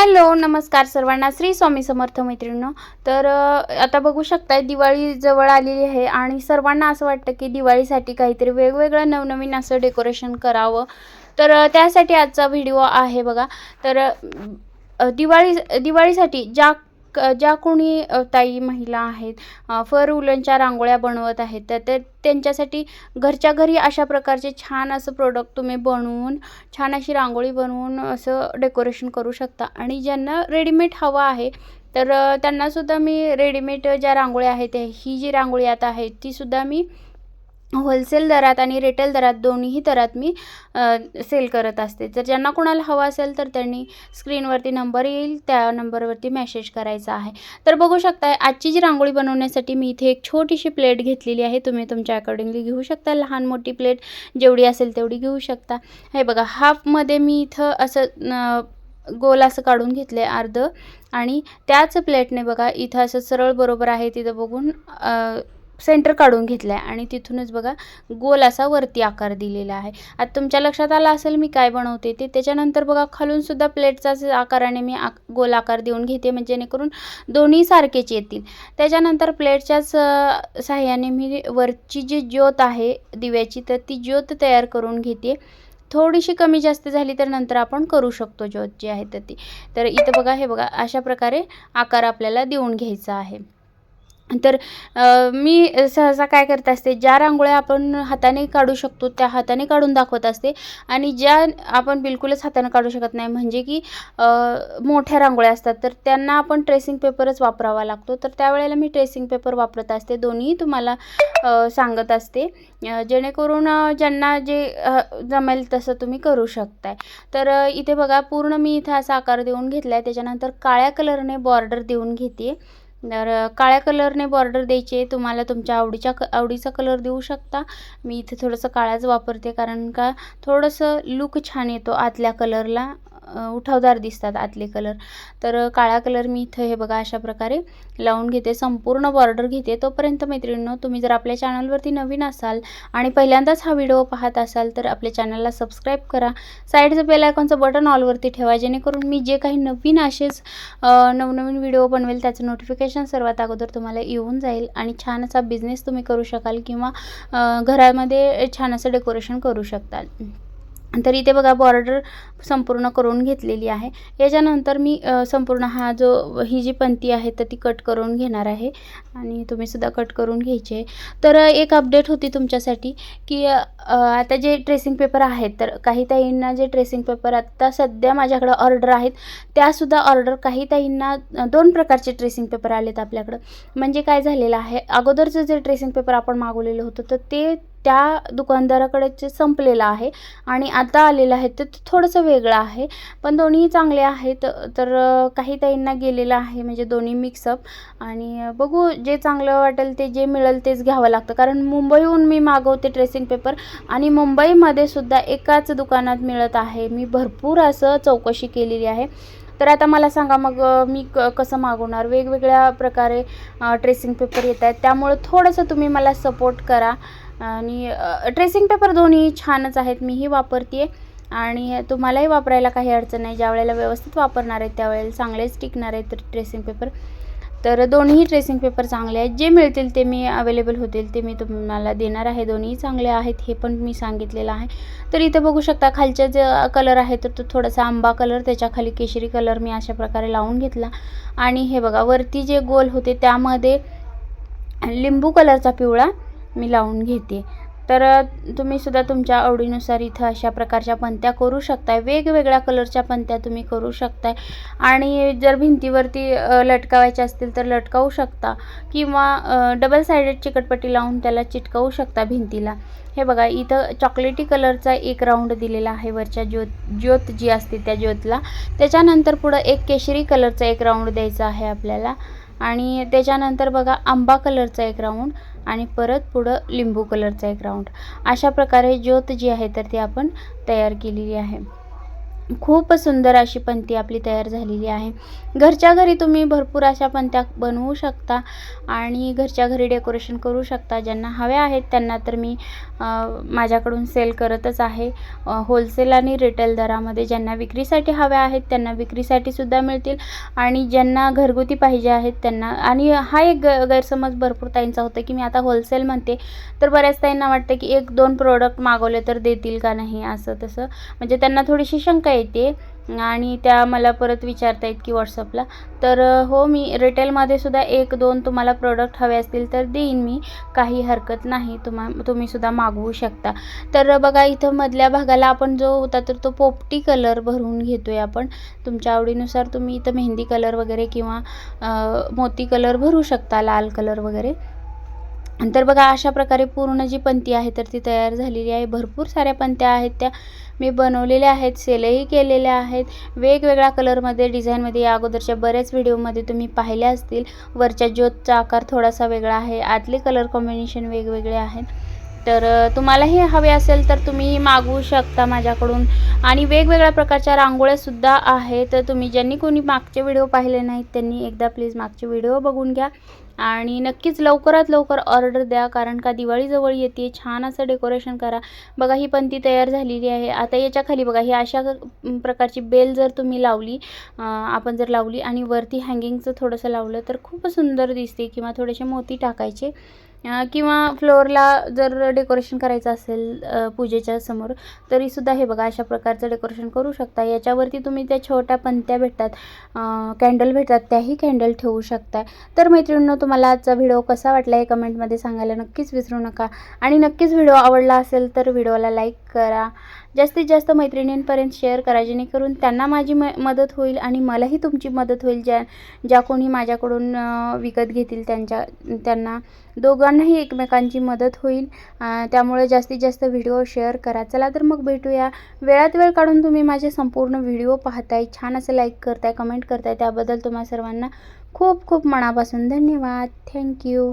Hello नमस्कार सर्वांना. श्री स्वामी समर्थ मैत्रिणींनो तर आता बघू शकताय दिवाळी जवळ आलेली आहे आणि सर्वांना असं वाटतं की दिवाळीसाठी काहीतरी वेगवेगळं नवनवीन असं डेकोरेशन करावं. तर त्यासाठी आजचा व्हिडिओ आहे बघा. तर दिवाळी दिवाळीसाठी ज्या क- ज्या कोणी ताई महिला आहेत फर उलनच्या रांगोळ्या बनवत आहेत तर ते त्यांच्यासाठी घरच्या घरी अशा प्रकारचे छान असं प्रोडक्ट तुम्ही बनवून छान अशी रांगोळी बनवून असं डेकोरेशन करू शकता. आणि ज्यांना रेडीमेड हवं आहे तर त्यांनासुद्धा मी रेडीमेड ज्या रांगोळ्या आहेत ही जी रांगोळी आता आहे तीसुद्धा मी होलसेल दरात आणि रिटेल दरात दोन्हीही दरात मी सेल करत असते. जर ज्यांना कोणाला हवं असेल तर त्यांनी स्क्रीनवरती नंबर येईल त्या नंबरवरती मेसेज करायचा आहे. तर बघू शकता आजची जी रांगोळी बनवण्यासाठी मी इथे एक छोटीशी प्लेट घेतलेली आहे. तुम्ही तुमच्या अकॉर्डिंगली घेऊ शकता. लहान मोठी प्लेट जेवढी असेल तेवढी घेऊ शकता. हे बघा हाफमध्ये मी इथं असं गोल असं काढून घेतले अर्ध. आणि त्याच प्लेटने बघा इथं असं सरळ बरोबर आहे तिथं बघून सेंटर काढून घेतलं आहे आणि तिथूनच बघा गोल असा वरती आकार दिलेला आहे. आता तुमच्या लक्षात आला असेल मी काय बनवते ते त्याच्यानंतर बघा खालूनसुद्धा प्लेटचाच आकाराने मी आक गोल आकार देऊन घेते म्हणजे जेणेकरून दोन्ही सारखेच येतील. त्याच्यानंतर प्लेटच्याच अ, साह्याने मी वरची जी ज्योत आहे दिव्याची तर ती ज्योत तयार करून घेते. थोडीशी कमी जास्त झाली तर नंतर आपण करू शकतो ज्योत जी आहे तर ती. तर इथं बघा हे बघा अशा प्रकारे आकार आपल्याला देऊन घ्यायचा आहे. तर मी सहसा काय करत असते ज्या रांगोळ्या आपण हाताने काढू शकतो त्या हाताने काढून दाखवत असते आणि ज्या आपण बिलकुलच हाताने काढू शकत नाही म्हणजे की मोठ्या रांगोळ्या असतात तर त्यांना आपण ट्रेसिंग पेपरच वापरावा लागतो. तर त्यावेळेला मी ट्रेसिंग पेपर वापरत असते दोन्ही तुम्हाला सांगत असते जेणेकरून ज्यांना जे जमेल तसं तुम्ही करू शकताय. तर इथे बघा पूर्ण मी इथं असा आकार देऊन घेतला आहे त्याच्यानंतर काळ्या कलरने बॉर्डर देऊन घेते. तर काळ्या कलरने बॉर्डर द्यायचे तुम्हाला तुमच्या आवडीच्या क आवडीचा कलर देऊ शकता. मी इथे थोडंसं काळाच वापरते कारण का थोडंसं लुक छान येतो आतल्या कलरला उठावदार दिसतात आतले कलर तर काळा कलर मी इथं हे बघा अशा प्रकारे लावून घेते. संपूर्ण बॉर्डर घेते. तोपर्यंत मैत्रिणींनो तुम्ही जर आपल्या चॅनलवरती नवीन असाल आणि पहिल्यांदाच हा व्हिडिओ पाहत असाल तर आपल्या चॅनलला सबस्क्राईब करा. साईडचं बेल आयकॉनचं बटन ऑलवरती ठेवा जेणेकरून मी जे काही नवीन असेच नवनवीन व्हिडिओ बनवेल त्याचं नोटिफिकेशन सर्वात अगोदर तुम्हाला येऊन जाईल आणि छान असा बिझनेस तुम्ही करू शकाल किंवा घरामध्ये छान असं डेकोरेशन करू शकता तर इथे बघा बॉर्डर संपूर्ण करून घेतलेली आहे. याच्यानंतर मी संपूर्ण हा जो ही जी पंती आहे तर ती कट करून घेणार आहे. आणि तुम्हीसुद्धा कट करून घ्यायची. आहे तर एक अपडेट होती तुमच्यासाठी की आता जे ट्रेसिंग पेपर आहेत तर काही ताईंना जे ट्रेसिंग पेपर आत्ता सध्या माझ्याकडं ऑर्डर आहेत त्यासुद्धा ऑर्डर काही ताईंना दोन प्रकारचे ट्रेसिंग पेपर आलेत आपल्याकडं. म्हणजे काय झालेलं आहे अगोदरचं जे ट्रेसिंग पेपर आपण मागवलेलं होतं तर ते त्या दुकानदाराकडेचे संपलेलं आहे आणि आता आलेलं आहे तर ते थोडंसं वेगळं आहे. पण दोन्ही चांगले आहेत तर काही ताईंना गेलेलं आहे म्हणजे दोन्ही मिक्सअप आणि बघू जे चांगलं वाटेल ते जे मिळेल तेच घ्यावं लागतं. कारण मुंबईहून मी मागवते ट्रेसिंग पेपर आणि मुंबईमध्ये सुद्धा एकाच दुकानात मिळत आहे. मी भरपूर असं चौकशी केलेली आहे. तर आता मला सांगा मग मी क कसं मागवणार? वेगवेगळ्या प्रकारे ट्रेसिंग पेपर येत आहेत. त्यामुळं थोडंसं तुम्ही मला सपोर्ट करा. आणि ट्रेसिंग पेपर दोन्ही छानच आहेत. मीही वापरते आणि तुम्हालाही वापरायला काही अडचण नाही. ज्या वेळेला व्यवस्थित वापरणार आहेत त्यावेळेला चांगलेच टिकणार आहेत ट्रेसिंग पेपर तर दोन्ही ट्रेसिंग पेपर चांगले आहेत. जे मिळतील ते मी अवेलेबल होतील ते मी तुम्हाला देणार आहे. दोन्ही चांगले आहेत हे पण मी सांगितलेलं आहे. तर इथं बघू शकता खालच्या जे कलर आहे तर तो थोडासा आंबा कलर त्याच्याखाली केशरी कलर मी अशा प्रकारे लावून घेतला. आणि हे बघा वरती जे गोल होते त्यामध्ये लिंबू कलरचा पिवळा मी लावून घेते. तर तुम्ही सुद्धा तुमच्या आवडीनुसार इथं अशा प्रकारच्या पंत्या करू शकताय. वेगवेगळ्या कलरच्या पंत्या तुम्ही करू शकताय. आणि जर भिंतीवरती लटकावायच्या असतील तर लटकावू शकता. किंवा डबल सायडेड चिकटपट्टी लावून त्याला चिटकवू शकता भिंतीला. हे बघा इथं चॉकलेटी कलरचा एक राऊंड दिलेला आहे वरच्या ज्योत ज्योत जी असते त्या ज्योतला. त्याच्यानंतर पुढं एक केशरी कलरचा एक राऊंड द्यायचा आहे आपल्याला. आणि त्याच्यानंतर बघा आंबा कलरचा एक राऊंड आणि परत पुढं लिंबू कलरचा एक राऊंड अशा प्रकारे ज्योत जी आहे तर ती आपण तयार केलेली आहे. खूप सुंदर अशी पंती आपली तयार झालेली आहे. घरच्या घरी तुम्ही भरपूर अशा पंत्या बनवू शकता आणि घरच्या घरी डेकोरेशन करू शकता. ज्यांना हव्या आहेत त्यांना तर मी माझ्याकडून सेल करतच आहे. होलसेल आणि रिटेल दरामध्ये ज्यांना विक्रीसाठी हव्या आहेत त्यांना विक्रीसाठी सुद्धा मिळतील आणि ज्यांना घरगुती पाहिजे आहेत त्यांना आणि हा एक ग गैरसमज भरपूर ताईंचा होता की मी आता होलसेल म्हणते तर बऱ्याच ताईंना वाटतं की एक दोन प्रोडक्ट मागवले तर देतील का नाही असं तसं. म्हणजे त्यांना थोडीशी शंका येते. आणि त्या मला परत विचारता येत की व्हॉट्सअपला तर हो मी रिटेलमध्ये सुद्धा एक दोन तुम्हाला प्रोडक्ट हवे असतील तर देईन मी. काही हरकत नाही तुम्हा तुम्ही सुद्धा मागवू शकता. तर बघा इथं मधल्या भागाला आपण जो होता तर तो पोपटी कलर भरून घेतो आहे आपण. तुमच्या आवडीनुसार तुम्ही इथं मेहंदी कलर वगैरे किंवा मोती कलर भरू शकता लाल कलर वगैरे. तर बघा अशा प्रकारे पूर्ण जी पंती आहे तर ती तयार झालेली आहे. भरपूर साऱ्या पंत्या आहेत त्या. मी बनवलेल्या आहेत सेलही केलेल्या आहेत. वेगवेगळ्या कलरमध्ये डिझाईनमध्ये या अगोदरच्या बऱ्याच व्हिडिओमध्ये तुम्ही पाहिल्या असतील. वरच्या ज्योतचा आकार थोडासा वेगळा आहे. आतले कलर कॉम्बिनेशन वेगवेगळे आहेत. तर तुम्हालाही हवे असेल तर तुम्ही मागवू शकता माझ्याकडून. आणि वेगवेगळ्या प्रकारच्या रांगोळ्यासुद्धा आहेत. तर तुम्ही ज्यांनी कोणी मागचे व्हिडिओ पाहिले नाहीत त्यांनी एकदा प्लीज मागचे व्हिडिओ बघून घ्या. आणि नक्कीच लवकरात लवकर ऑर्डर द्या कारण का दिवाळीजवळ येते. छान असं डेकोरेशन करा. बघा ही पंती तयार झालेली आहे. आता याच्या खाली बघा ही अशा प्रकारची बेल जर तुम्ही लावली आपण जर लावली आणि वरती हँगिंगचं थोडंसं लावलं तर खूप सुंदर दिसते किंवा थोडेसे मोती टाकायचे. किंवा फ्लोअरला जर डेकोरेशन करायचं असेल पूजेच्या समोर तरीसुद्धा हे बघा अशा प्रकारचं डेकोरेशन करू शकता. याच्यावरती तुम्ही त्या छोट्या पंत्या भेटतात कॅन्डल भेटतात त्याही कॅन्डल ठेवू शकता. तर मैत्रिणींनो तुम्हाला आजचा व्हिडिओ कसा वाटला हे कमेंटमध्ये सांगायला नक्कीच विसरू नका. आणि नक्कीच व्हिडिओ आवडला असेल तर व्हिडिओला लाईक करा. जास्तीत जास्त मैत्रिणींपर्यंत शेअर करा जेणेकरून त्यांना माझी म मदत होईल आणि मलाही तुमची मदत होईल ज्या ज्या कोणी माझ्याकडून विकत घेतील त्यांच्या त्यांना. दोघांनाही एकमेकांची मदत होईल. त्यामुळे जास्तीत जास्त व्हिडिओ शेअर करा. चला तर मग भेटूया. वेळात वेळ काढून तुम्ही माझे संपूर्ण व्हिडिओ पाहताय. छान असं लाईक करताय कमेंट करताय. त्याबद्दल तुम्हा सर्वांना खूप खूप मनापासून धन्यवाद. थँक्यू